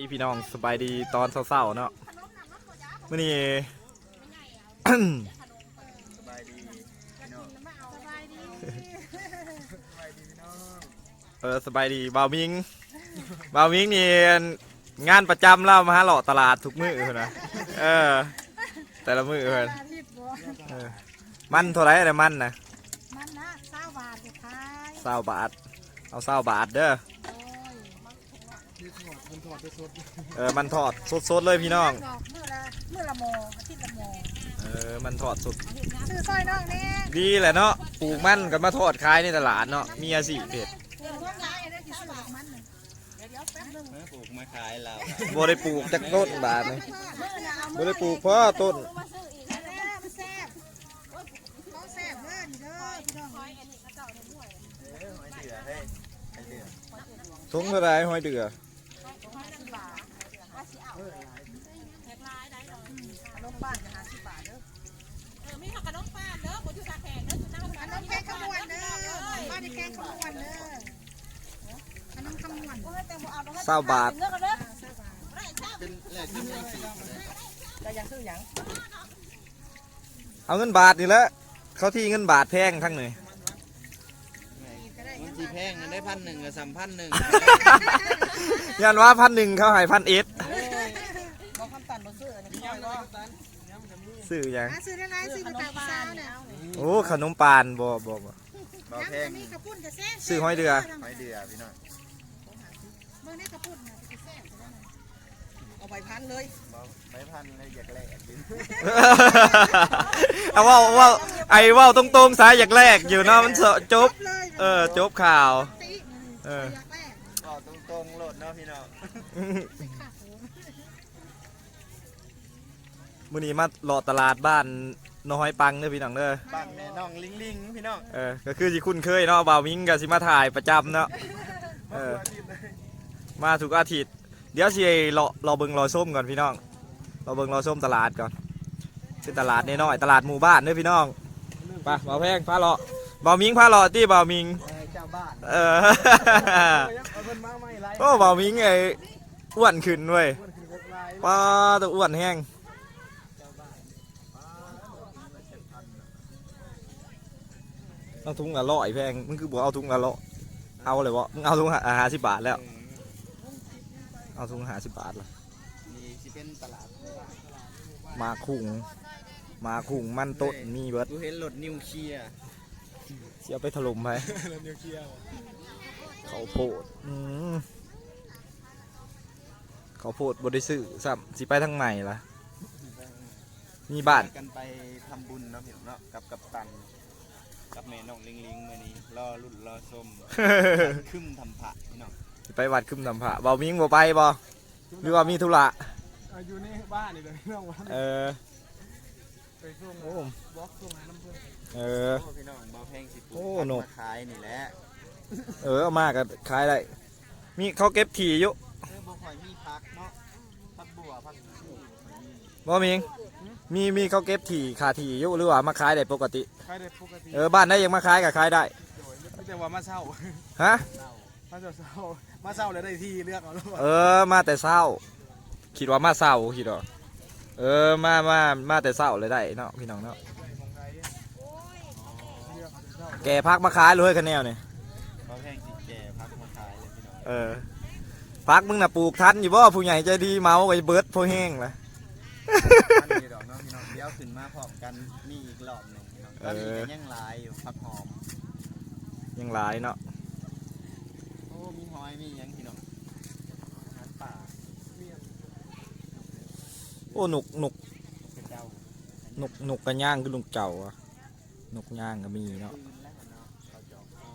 ดีพี่น้องสบายดีตอนเศร้าๆเนาะมื่อนี้ สบายดีพี่น้องสบายดีพี่น้องเออสบายดีบ่าวมิงบ่าวมิงนี่งานประจำเล่ามาหาเลาะตลาดทุกมื้อเพิ่นนะเออ แต่ละมื้อเพิ่นเออมันเท่าไหรอะไรมันนะมันนะเศร้าบาทจะขายเศร้าบาท เอาเศร้าบาทเด้อ เออมันทอดสดๆเลยพี่น้อง ดอกมือละมือละโมอาทิตย์ละโมเออมันทอดสดซื้อซอยน้องนี่ดีแหละเนาะปลูกมันก็มาทอดขายในตลาดเนาะมีอาชีพเผ็ดเดี๋ยวว่าไงได้ที่ซื้อดอกมันหนึ่งเดี๋ยวแป๊บนึงมาปลูกมาขายเราบ่ได้ปลูกจักต้นบาทเลยมือนะเอาบ่ได้ปลูกเพราะต้นมาซื้ออีกแล้วมันแซ่บเขาแซ่บเด้อนี่เด้อพี่น้องเออหอยเดือเฮ้ยหอยเดือทุงเท่าไรห้อยเดือ วยังซื้อยังเอาเงินบาทนี่แหละเขาที่เงินบาทแพงทั้งหน่อยมันสีแพงได้พันหนึ่งกับสามพันหนึ่งยันว่าพันหนึ่งเขาให้พันเอ็ดบอกคำตันบ่ซื้ออันนี้ค่อยบ่ซื้อหยังหาซื้อได้ไรซื้อมาจากซาเนี่ยโอ้ขนมปานบ่บ่บ่ บ่แพงนี่กระปุ่นจะแซ่บซื้อห้อยเดือ หอยเดือพี่น้องเมื่อนี้กระปุ่นน่ะจะแซ่บจะได้ไหมเอาใบพันเลยบ่ไปพันเลยอยากแหลกดิเอาเว่าเว่าไอ้เว่าตรงๆสายอยากแรกอยู่เนาะมันเสอะจบ เลยเออจบข่าวติเออ อยากแรกก็ตรงๆโหลดเนาะพี่น้องค่ะโหมื้อนี้มาเลาะตลาดบ้าน น้อยปังเด้อพี่น้องเด้อบ้านแม่น้องลิงลิงพี่น้องเออก็คือสิคุ้นเคยเนาะบ่าวมิงก็สิมาถ่ายประจำเนาะเออมาทุกอาทิตย์ เดี๋ยวสิรอรอเบิ่งรอส้มก่อนพี่น้องรอเบิ่งรอส้มตลาดก่อนเป็นตลาดน้อยๆตลาดหมู่บ้านเด้อพี่น้องไปบ่าวแพงพาเลาะบ่าวมิงพาเลาะที่บ่าวมิงเจ้าบ้านเออเอาเพิ่นมาไม่ไรโอ้บ่าวมิงไอ้อ้วนขึ้นเว้ยคนขึ้นรถไล่ป้าตัวอ้วนแห้ง เอาถุงละร้อยแพงมึงคือบอกเอาถุงละร้อยเอาเลยวะมึงเอาถุงหาสิบบาทแล้ว เอาถุงหาสิบบาทละนี่สิเป็นตลาดมาคุงมาคุงมันต้นมีเบิดกูเห็นรถนิวเคลียร์เสียไปถล่มไปรถนิวเคลียร์เขาวโพดอืมเขาวโพดบริสุทธิ์ซ้ำสิไปทางใหม่ละมีบ้านกันไปทำบุญเนาะพี่น้องเนาะกับกัปตัน กับแม่น้องลิงลิงมื้อนี้รอรุ่นรอชมคึมทำพระพี่น้องสิไปวัดคึมนำพระเบามิงบ่ไปบ่หรือว่ามีธุระอาอยู่ในบ้านนี่เลยน้องว่าเออไปส่งโอ้บล็อกส่งให้น้ำเพื่อนเออโอ้พี่น้องบ่แพงสิปลูกโอ้ผักหนกมาขายนี่แหละเออเอามาก็ขายได้มีเขาเก็บถี่อยู่เออบ่ค่อยมีพักเนาะพักบัวพักชูบ่มิง มีมีเขาเก็บถี่ขาถี่อยู่หรือว่ามาขายได้ปกติ ขายได้ปกติเออบ้านได้ยังมาขายก็ขายได้ โดยไม่แต่ว่ามาเช่าฮะ มาเช่าเช่ามาเช่าแล้วได้ที่เลือกเอาแล้วเออมาแต่เช้า คิดว่ามาเช้าคิดว่าเออมามามาแต่เช้าเลยได้เนาะพี่น้องเนาะของใครเลือกเอาแต่เช่าแกพักมาขายเลยคะแนนนี่บ่แพงสิแก่พักมาขายเลยพี่น้องเออพักมึงน่ะปลูกทันอยู่บ่ผู้ใหญ่ใจดีเมาไว้เบิดพอแห้งละ ดี๋ยวขึ้นมาพร้อมกันมีอีกรอบหนึงพี่น้องตอนนี้ก็ยังหลายอยู่ผักหอม ยังหลายเนาะโอ้ มีหอย มีหยังพี่น้องอาหารป่าโอ้หนุกหนุกพระเจ้าหนุกหนุกกระย่างคือลุงเจ้าอะหนุกย่างก็มีเนาะ คืนแล้วเนาะเขาจอกเอา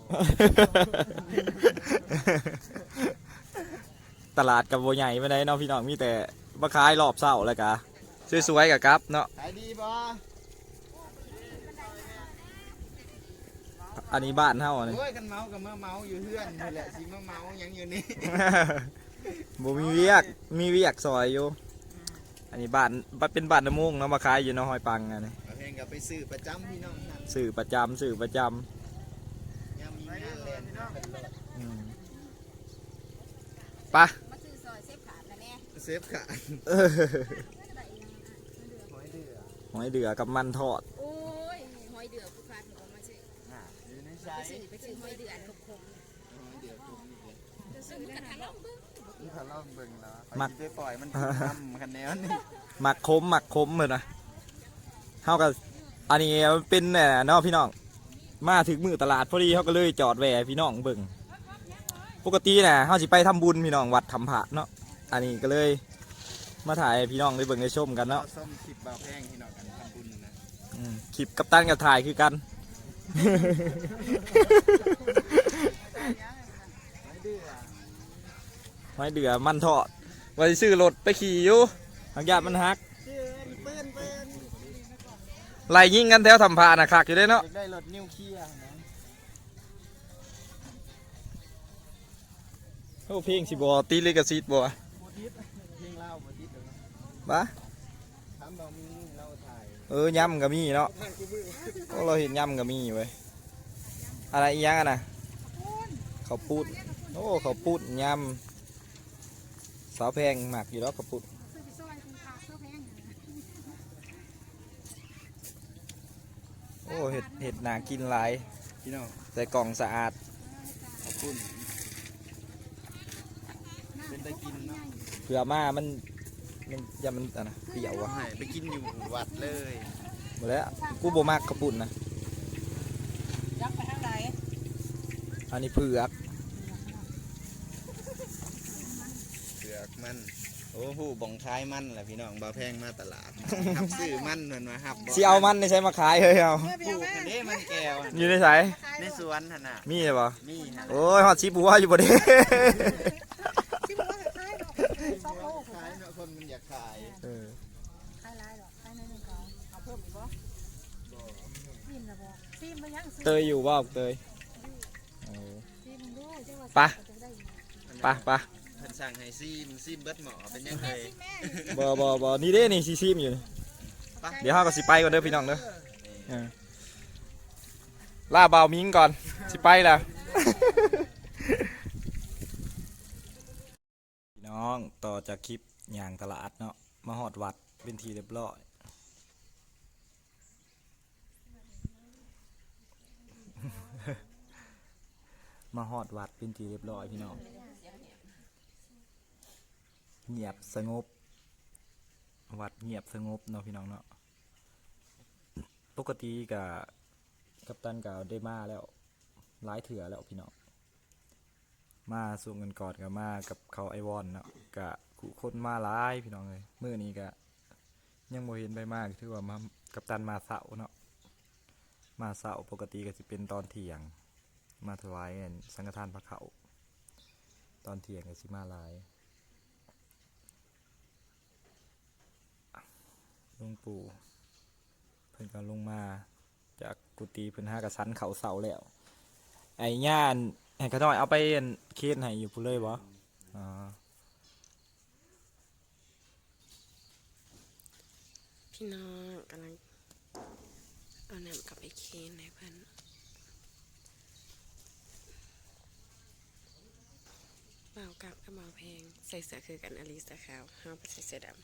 ตลาดกับโบใหญ่ไม่ได้เนาะพี่น้องมีแต่มาขายรอบเศร้าแล้วกะ สวยๆกับกับเนาะขายดีบ่อันนี้บ้านเท่าอันนี้โอ้ยกันเมากับเมื่อเมาอยู่เฮือนนี่แหละสิมาเมาหยังอยู่นี่บ่มีเวียกมีเวียกซอยอยู่ อันนี้บ้านเป็นบ้านน้ำมุงเนาะมาขายอยู่เนาะหอยปังอันนี้เอาเพลงกับไปซื้อประจำพี่น้องนั่นสื่อประจำสื่อประจยามมีงานแลนด์เป็นรถำอืมไปะมาซื้อซอยเซฟขาดนะแม่เซฟขาเออหอยเดือ หอยเดือกับมันทอดโอ้ยหอยเดือดกูพาหนูมาซื้ออะอยู่ในไซไปส์ซื้อไปซื้อหอยเดือดคมหอยเดือคุ้มอีกเลยๆซื้อกันทั้งเบิ้งนี่ถ้าเราเบิ่งแล้วมักไปปล่อยมันทำคันแนวนี่หมักคมหมักคมเหมือนนะเท่ากับอันนี้มันเป็นเนี่ยเนาะพี่น้อง มาถึงมือตลาดพอดีเขาก็เลยจอดแวะพี่น้องเบิ่งปกติน่ะเขาสิไปทำบุญพี่น้องวัดทำพระเนาะอันนี้ก็เลย มาถ่ายให้พี่น้องได้เบิ่งได้ชมกันเราเนาะส้มสิบบาทแพงที่นอนกันทำบุญนะอืมคลิปกับตันกับถ่ายคือกันหอยเดือไม้เดือมันทอดไว้ซื้อรถไปขี่อยู่ทางญาติมันฮักเปื้อนเปื้อนเปื้อนไล่ยิงกันแถวทำพระนะคักอยู่ได้เนาะอยากได้รถนิวเคลียร์นะโอ้เพลงสิบอตีลิกซิตบ่โบ้าทำเรามีเราถ่ายเออย่ำก็มีเนาะนั่งกูมือโอ้เราเห็นย่ำก็มีเว้ยอะไรอีกอยังอะนะข้าวปุ้นโอ้ข้าวปุ้นย่ำสาวแพงหมักอยู่แล้วข้าวปุ้นซื้อไปซอยคุณขาเสื้อแพงโอ้เห็ดเห็ดหนากินหลายพี่น้องใส่กล่องสะอาดขอบคุณเป็นได้กินเนาะเผื่อมามัน มันอย่ามันอะนะเปรี้ยววะให้ไปกินอยู่วัดเลยหมดแล้ว กูบ่มักข้าวปุ้นนะ ยักไปทางไหนอันนี้เผือกเผือกมัน โอ้ผู้บ่งคายมันแหละพี่น้องบ่าวแพงมาตลาดหับซื้อมันเหมือนมาหับบ่สิเอามันนี่ใช้มาขายเฮ้ยเอาเมื่อไปปลูเอากแม่อันนี้มันแก้วอะอยู่ในสายในสวนหั่นน่ะมีเลยปะมีฮะโอ้ยฮอดชิบัวอยู่บ่เด้ ซิมนะบ่ซิมมายังซิมเตยอยู่บ่เตยเออซิมดูจังว่าไปจะได้ไปไปเพิ่นสั่งให้ซีมซีมเบิดหมอเป็นยังไงซิมแม่บ่บ่บ่นี่เด้นี่ซีซีมอยู่นี่ไปเดี๋ยวเฮาก็สิไปก่อนเด้อพี่น้องเด้อเออล่าบ่าวมิงก่อนสิไปแล้วพี่น้องต่อจากคลิปย่างตลาดเนาะมาฮอดวัดเป็นทีเรียบร้อย มาฮอดวัดเป็นทีเรียบร้อยพี่น้องเงียบสงบ วัดเงียบสงบเนาะพี่น้องเนาะปกติกับกัปตันกับได้มาแล้วหลายเถื่อแล้วพี่น้องมาส่งเงินกอดกับมากับเขาไอวอนเนาะกะคุคนมาหลายพี่น้องเลยเมื้อนี้กะยังโมเห็นไปมากถือว่ามากัปตันมาเสาเนาะมาเสาปกติก็จะเป็นตอนเที่ยง มาถวายอันสังฆทานพระเขา ตอนเที่ยงก็สิมาลายลวงปู่เพิ่นก็ลงมาจากกุฏิเพิ่นห้ากระสันเขาเสาแล้ว ไอ้ย่านไอ้ขน้อยเอาไปเคนให้อยู่พุ่นเลยบ่อ๋อพี่น้องกำลังเอาน้ำกลับไปเคนให้เพื่อน เมากับกับเมาเพลงใส่เสื้อคือกันอลิสขาวห้าเปใส่เสื้อดำ